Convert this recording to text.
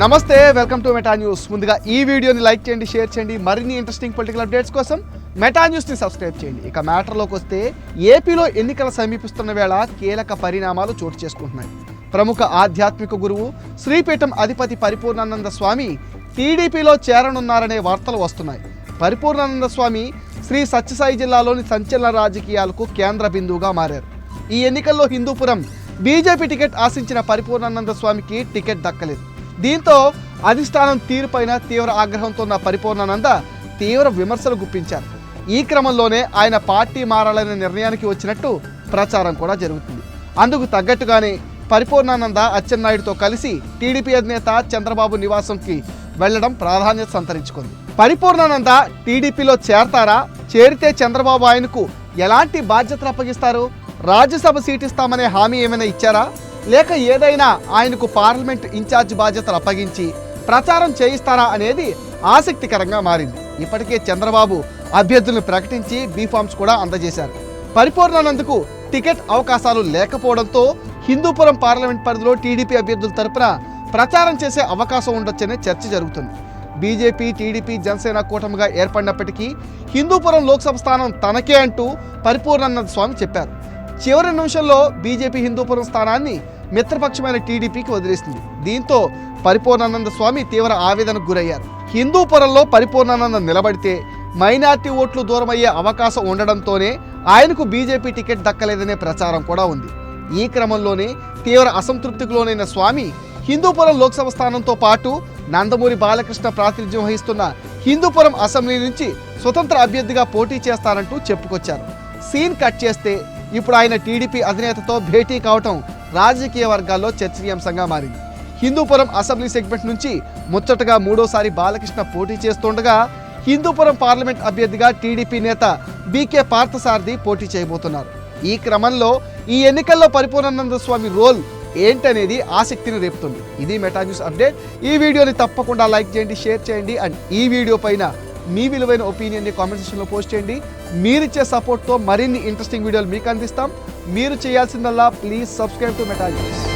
నమస్తే welcome to Meta news ముందుగా ఈ వీడియోని లైక్ చేయండి షేర్ చేయండి. మరిన్ని ఇంట్రెస్టింగ్ పొలిటికల్ అప్డేట్స్ కోసం మెటా న్యూస్ని సబ్స్క్రైబ్ చేయండి. ఇక మ్యాటర్లోకి వస్తే ఏపీలో ఎన్నికలు సమీపిస్తున్న వేళ కీలక పరిణామాలు చోటు చేసుకుంటున్నాయి. ప్రముఖ ఆధ్యాత్మిక గురువు శ్రీపీఠం అధిపతి పరిపూర్ణానంద స్వామి టీడీపీలో చేరనున్నారనే వార్తలు వస్తున్నాయి. పరిపూర్ణానంద స్వామి శ్రీ సత్యసాయి జిల్లాలోని సంచలన రాజకీయాలకు కేంద్ర బిందువుగా మారారు. ఈ ఎన్నికల్లో హిందూపురం బీజేపీ టికెట్ ఆశించిన పరిపూర్ణానంద స్వామికి టికెట్ దక్కలేదు. దీంతో అధిష్టానం తీరుపైన తీవ్ర ఆగ్రహంతో ఉన్న పరిపూర్ణానంద తీవ్ర విమర్శలు గుప్పించారు. ఈ క్రమంలోనే ఆయన పార్టీ మారాలనే నిర్ణయానికి వచ్చినట్టు ప్రచారం కూడా జరుగుతుంది. అందుకు తగ్గట్టుగానే పరిపూర్ణానంద అచ్చెన్నాయుడుతో కలిసి టీడీపీ అధినేత చంద్రబాబు నివాసంకి వెళ్ళడం ప్రాధాన్యత సంతరించుకుంది. పరిపూర్ణానంద టీడీపీలో చేరతారా? చేరితే చంద్రబాబు ఆయనకు ఎలాంటి బాధ్యతలు అప్పగిస్తారు? రాజ్యసభ సీట్ ఇస్తామనే హామీ ఏమైనా ఇచ్చారా? లేక ఏదైనా ఆయనకు పార్లమెంట్ ఇన్ఛార్జ్ బాధ్యతలు అప్పగించి ప్రచారం చేయిస్తారా అనేది ఆసక్తికరంగా మారింది. ఇప్పటికే చంద్రబాబు అభ్యర్థులను ప్రకటించి బీఫామ్స్ కూడా అందజేశారు. పరిపూర్ణానందుకు టికెట్ అవకాశాలు లేకపోవడంతో హిందూపురం పార్లమెంట్ పరిధిలో టీడీపీ అభ్యర్థుల తరపున ప్రచారం చేసే అవకాశం ఉండొచ్చనే చర్చ జరుగుతుంది. బీజేపీ టీడీపీ జనసేన కూటమిగా ఏర్పడినప్పటికీ హిందూపురం లోక్సభ స్థానం తనకే అంటూ పరిపూర్ణానంద స్వామి చెప్పారు. చివరి నిమిషంలో బీజేపీ హిందూపురం స్థానాన్ని మిత్రపక్షమైన టీడీపీకి వదిలేసింది. దీంతో పరిపూర్ణానంద స్వామి తీవ్ర ఆవేదనకు గురయ్యారు. హిందూపురంలో పరిపూర్ణానంద నిలబడితే మైనార్టీ ఓట్లు దూరమయ్యే అవకాశం ఉండడంతోనే ఆయనకు బీజేపీ టికెట్ దక్కలేదనే ప్రచారం కూడా ఉంది. ఈ క్రమంలోనే తీవ్ర అసంతృప్తికి లోనైన స్వామి హిందూపురం లోక్సభ స్థానంతో పాటు నందమూరి బాలకృష్ణ ప్రాతినిధ్యం వహిస్తున్న హిందూపురం అసెంబ్లీ నుంచి స్వతంత్ర అభ్యర్థిగా పోటీ చేస్తారంటూ చెప్పుకొచ్చారు. సీన్ కట్ చేస్తే ఇప్పుడు ఆయన టీడీపీ అధినేతతో భేటీ కావటం రాజకీయ వర్గాల్లో చర్చనీయాంశంగా మారింది. హిందూపురం అసెంబ్లీ సెగ్మెంట్ నుంచి ముచ్చటగా మూడోసారి బాలకృష్ణ పోటీ చేస్తుండగా హిందూపురం పార్లమెంట్ అభ్యర్థిగా టీడీపీ నేత బీకే పార్థసారథి పోటీ చేయబోతున్నారు. ఈ క్రమంలో ఈ ఎన్నికల్లో పరిపూర్ణానంద స్వామి రోల్ ఏంటనేది ఆసక్తిని రేపుతుంది. ఇది మెటా న్యూస్ అప్డేట్. ఈ వీడియోని తప్పకుండా లైక్ చేయండి షేర్ చేయండి అండ్ ఈ వీడియో పైన మీ విలువైన ఒపీనియన్ని కామెంట్ సెక్షన్లో పోస్ట్ చేయండి. మీరిచ్చే సపోర్ట్తో మరిన్ని ఇంట్రెస్టింగ్ వీడియోలు మీకు అందిస్తాం. మీరు చేయాల్సిందల్లా please subscribe to Meta news